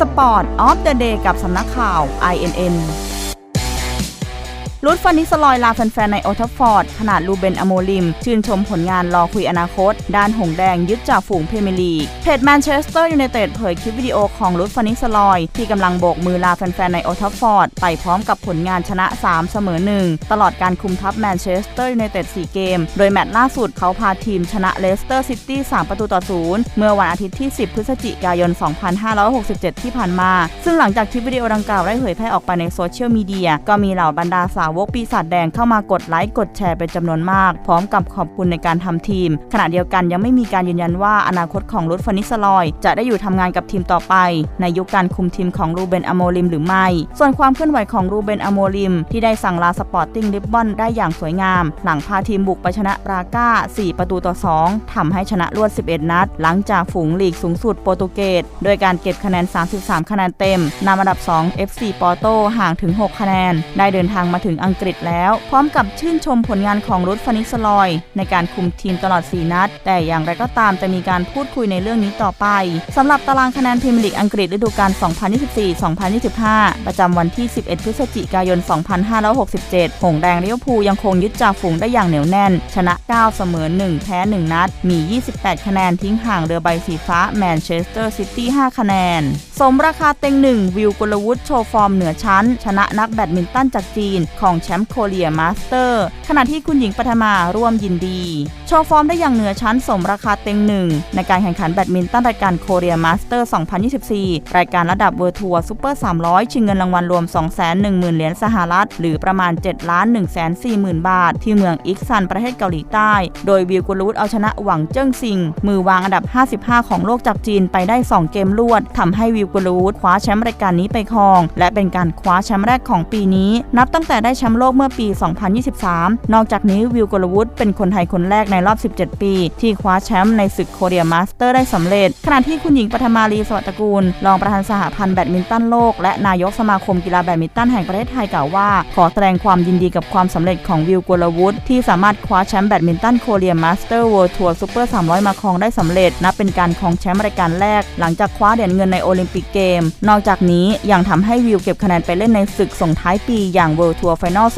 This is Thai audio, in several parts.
สปอร์ตออฟเดอะเดย์กับสำนักข่าว INN รุดฟันนิสลอยลาแฟนๆ ในโอทัฟฟอร์ด ขนาดลูเบนอโมลิม ชื่นชมผลงานรอคุยอนาคต ด้านหงแดงยึดจากฝูงเพเมียร์ลีกเพจแมนเชสเตอร์ยูไนเต็ดเผยคลิปวิดีโอของรุดฟันนิสลอย ที่กำลังโบกมือลาแฟนๆ ในโอทัฟฟอร์ด ไปพร้อมกับผลงานชนะ 3 เสมอ 1 ตลอดการคุมทัพแมนเชสเตอร์ยูไนเต็ด 4 เกม โดยแมตช์ล่าสุดเขาพาทีมชนะเลสเตอร์ซิตี้ 3 ประตูต่อ 0 เมื่อวันอาทิตย์ที่ 10 พฤศจิกายน 2567 ที่ผ่านมา ซึ่งหลังจากคลิปวิดีโอดังกล่าวได้เผยแพร่ออกไปในโซเชียลมีเดียก็มีเหล่าบรรดาสาวกปีศาจแดงเข้ามากดไลค์กดแชร์เป็นจำนวนมาก พร้อมกับขอบคุณในการทำทีม ขณะเดียวกันยังไม่มีการยืนยันว่าอนาคตของรุดฟานิสลอย จะได้อยู่ทำงานกับทีมต่อไป ในยุคการคุมทีมของรูเบนอโมลิมหรือไม่ ส่วนความเคลื่อนไหวของรูเบนอโมลิม ที่ได้สั่งลาสปอร์ติ้งลิบบอนได้อย่างสวยงาม หลังพาทีมบุกไปชนะราก้า 4 ประตูต่อ 2ทำให้ชนะรวด 11 นัด หลังจากฝูงลีกสูงสุดโปรตุเกสโดยการเก็บคะแนน 33 คะแนนเต็มนำอันดับ 2 FC ปอโตห่างถึง 6 คะแนน ได้เดินทางมาถึงอังกฤษแล้ว พร้อมกับชื่นชมผลงานของรุดฟานิสลอย ในการคุมทีมตลอด 4 นัด แต่อย่างไรก็ตามจะมีการพูดคุยในเรื่องนี้ต่อไปสำหรับตารางคะแนนพรีเมียร์ลีกอังกฤษฤดูกาล 2024-2025 ประจำวันที่ 11 พฤศจิกายน 2567 หงแดงลิเวอร์พูยังคงยึดจ่าฝูงได้อย่างเหนียวแน่น ชนะ 9 เสมอ 1 แพ้ 1 นัด มี 28 คะแนนทิ้งห่างเรือใบสีฟ้าแมนเชสเตอร์ซิตี้5คะแนน สมราคาเต็งหนึ่งวิวกุลวุฒิโชว์ฟอร์มเหนือชั้น ชนะนักแบดมินตันจากจีนของแชมป์โคเรียมาสเตอร์ขณะที่คุณหญิงปฐมาร่วมยินดี โชว์ฟอร์มได้อย่างเหนือชั้นสมราคาเต็งหนึ่ง ในการแข่งขันแบดมินตันรายการโคเรียมาสเตอร์ 2024 รายการระดับเวอร์ทัวร์ซูเปอร์ 300 ชิงเงินรางวัลรวม 210,000 เหรียญสหรัฐ หรือประมาณ 7 ล้าน 1 4 0 0 0 0 บาท ที่เมืองอิกซันประเทศเกาหลีใต้ โดยวิวกุลวุฒิเอาชนะหวังเจิ้งซิง มือวางอันดับ 55 ของโลกจากจีนไปได้ 2 เกมรวดทำให้วิวกุลวุฒิคว้าแชมป์รายการนี้ไปครอง และเป็นการคว้าแชมป์แรกของปีนี้ นับตั้งแต่ได้แชมป์โลกเมื่อปี 2023 นอกจากนี้วิวกลวุฒิเป็นคนไทยคนแรกในรอบ 17 ปี ที่คว้าแชมป์ในศึกโคเรียมาสเตอร์ได้สำเร็จ ขณะที่คุณหญิงปฐมาลีสวัสดิ์กูล รองประธานสหพันธ์แบดมินตันโลก และนายกสมาคมกีฬาแบดมินตันแห่งประเทศไทยกล่าวว่า ขอแสดงความยินดีกับความสำเร็จของวิวกลวุฒิที่สามารถคว้าแชมป์แบดมินตันโคเรียมาสเตอร์เวิลด์ทัวร์ซูเปอร์300 มาครองได้สำเร็จนับเป็นการครองแชมป์รายการแรก หลังจากคว้าเหรียญเงินในโอลิมปิกเกม นอกจากนี้ยังทำให้วิวเก็บคะแนนไปเล่นในศึกส่งท้ายปีอย่างเวิลด์ทัวร์นอล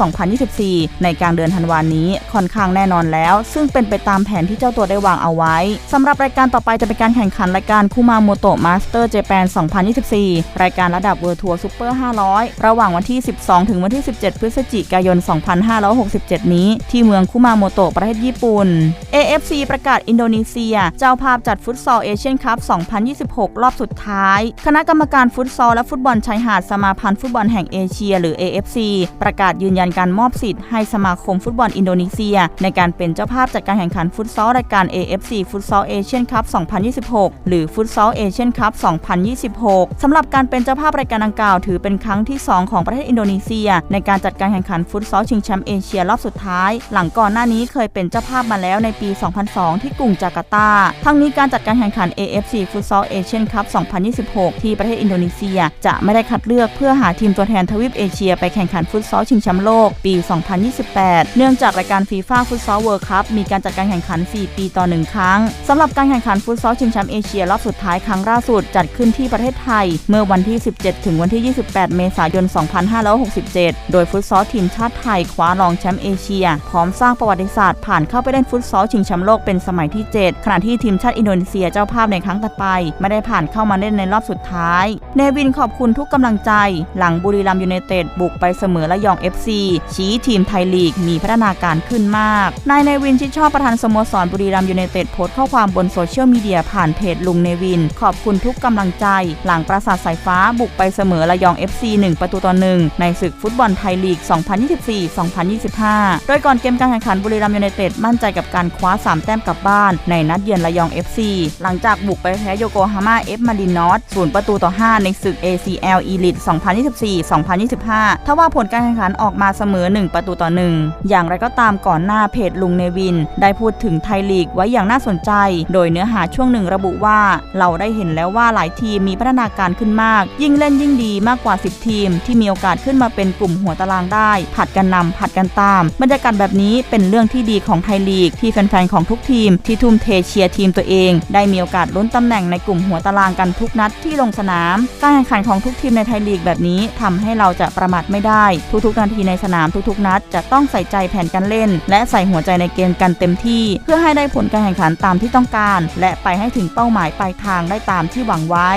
2024 ในกลางเดือนธันวานี้ค่อนข้างแน่นอนแล้ว ซึ่งเป็นไปตามแผนที่เจ้าตัวได้วางเอาไว้สำหรับรายการต่อไปจะเป็นการแข่งขันรายการคูมาโมโตะมาสเตอร์เจแปน2024 รายการระดับเวิลด์ทัวร์ซูเปอร์500 ระหว่างวันที่ 12 ถึงวันที่ 17 พฤศจิกายน 2567 นี้ ที่เมืองคุมาโมโตะประเทศญี่ปุ่น AFC ประกาศอินโดนีเซีย เจ้าภาพจัดฟุตซอลเอเชียนคัพ 2026 รอบสุดท้าย คณะกรรมการฟุตซอลและฟุตบอลชายหาดสมาพันธ์ฟุตบอลแห่งเอเชีย หรือ AFC ประกาศยืนยันการมอบสิทธิ์ให้สมาคมฟุตบอลอินโดนีเซีย ในการเป็นเจ้าภาพจัดการแข่งขันฟุตซอลรายการ AFC ฟุตซอลเอเชียนคัพ 2026 หรือฟุตซอลเอเชียนคัพ 2026 สำหรับการเป็นเจ้าภาพรายการดังกล่าว ถือเป็นครั้งที่ 2 ของประเทศอินโดนีเซีย ในการจัดการแข่งขันฟุตซอลชิงแชมป์เอเชียรอบสุดท้าย หลังก่อนหน้านี้เคยเป็นเจ้าภาพมาแล้วในปี 2002 ที่กรุงจาการ์ตา ทั้งนี้การจัดการแข่งขัน AFC ฟุตซอลเอเชียนคัพ 2026 ที่ประเทศอินโดนีเซีย จะไม่ได้คัดเลือกเพื่อหาทีมตัวแทนทวีปเอเชียไปแข่งขันฟุตซอลชิงแชมป์โลกปี 2028 เนื่องจากรายการฟีฟ่าฟุตซอลเวิลด์คัพมีการจัดการแข่งขัน 4 ปีต่อ 1 ครั้งสำหรับการแข่งขันฟุตซอลชิงแชมป์เอเชียรอบสุดท้ายครั้งล่าสุดจัดขึ้นที่ประเทศไทย เมื่อวันที่ 17 ถึงวันที่ 28 เมษายน 2567 โดยฟุตซอลทีมชาติไทยคว้ารองแชมป์เอเชีย พร้อมสร้างประวัติศาสตร์ผ่านเข้าไปเล่นฟุตซอลชิงแชมป์โลกเป็นสมัยที่ 7 ขณะที่ทีมชาติอินโดนีเซียเจ้าภาพในครั้งต่อไป ไม่ได้ผ่านเข้ามาเล่นในรอบสุดท้าย เนวินขอบคุณทุกกำลังใจ หลังบุรีรัมย์ยูไนเต็ดบุกไปเสมอระยอง FC ชี้ทีมไทยลีกมีพัฒนาการขึ้นมาก นายเนวินชิดชอบประธานสโมสรบุรีรัมย์ยูไนเต็ดโพสต์ข้อความบนโซเชียลมีเดียผ่านเพจลุงเนวิน ขอบคุณทุกกำลังใจ หลังปราสาทสายฟ้าบุกไปเสมอระยอง FC 1 ประตูต่อหนึ่งในศึกฟุตบอลไทยลีก 2024-2025 โดยก่อนเกมการแข่งขันบุรีรัมย์ยูไนเต็ดมั่นใจกับการคว้า 3 แต้มกลับบ้าน ในนัดเยือนระยอง FC หลังจากบุกไปแพ้โยโกฮาม่าเอฟมารินอสศูนย์ประตูต่อ 5 ในศึก ACL Elite 2024-2025 ทว่าผลการแข่งขันออกอกมาเสมอ 1 ประตูต่อ 1 อย่างไรก็ตามก่อนหน้าเพจลุงเนวิน ได้พูดถึงไทยลีกไว้อย่างน่าสนใจ โดยเนื้อหาช่วงหนึ่งระบุว่า เราได้เห็นแล้วว่าหลายทีมมีพัฒนาการขึ้นมาก ยิ่งเล่นยิ่งดีมากกว่า 10 ทีม ที่มีโอกาสขึ้นมาเป็นกลุ่มหัวตารางได้ ผัดกันนำผัดกันตาม บรรยากาศแบบนี้เป็นเรื่องที่ดีของไทยลีก ที่แฟนๆของทุกทีม ที่ทุ่มเทเชียร์ทีมตัวเอง ได้มีโอกาสลุ้นตำแหน่งในกลุ่มหัวตารางกันทุกนัดที่ลงสนาม การแข่งขันของทุกทีมในไทยลีกแบบนี้ทำให้เราจะประมาทไม่ได้ทุกๆนาทีในสนามทุกๆ นัด จะต้องใส่ใจแผนการเล่น และใส่หัวใจในเกมกันเต็มที่ เพื่อให้ได้ผลการแข่งขันตามที่ต้องการ และไปให้ถึงเป้าหมายปลายทางได้ตามที่หวังไว้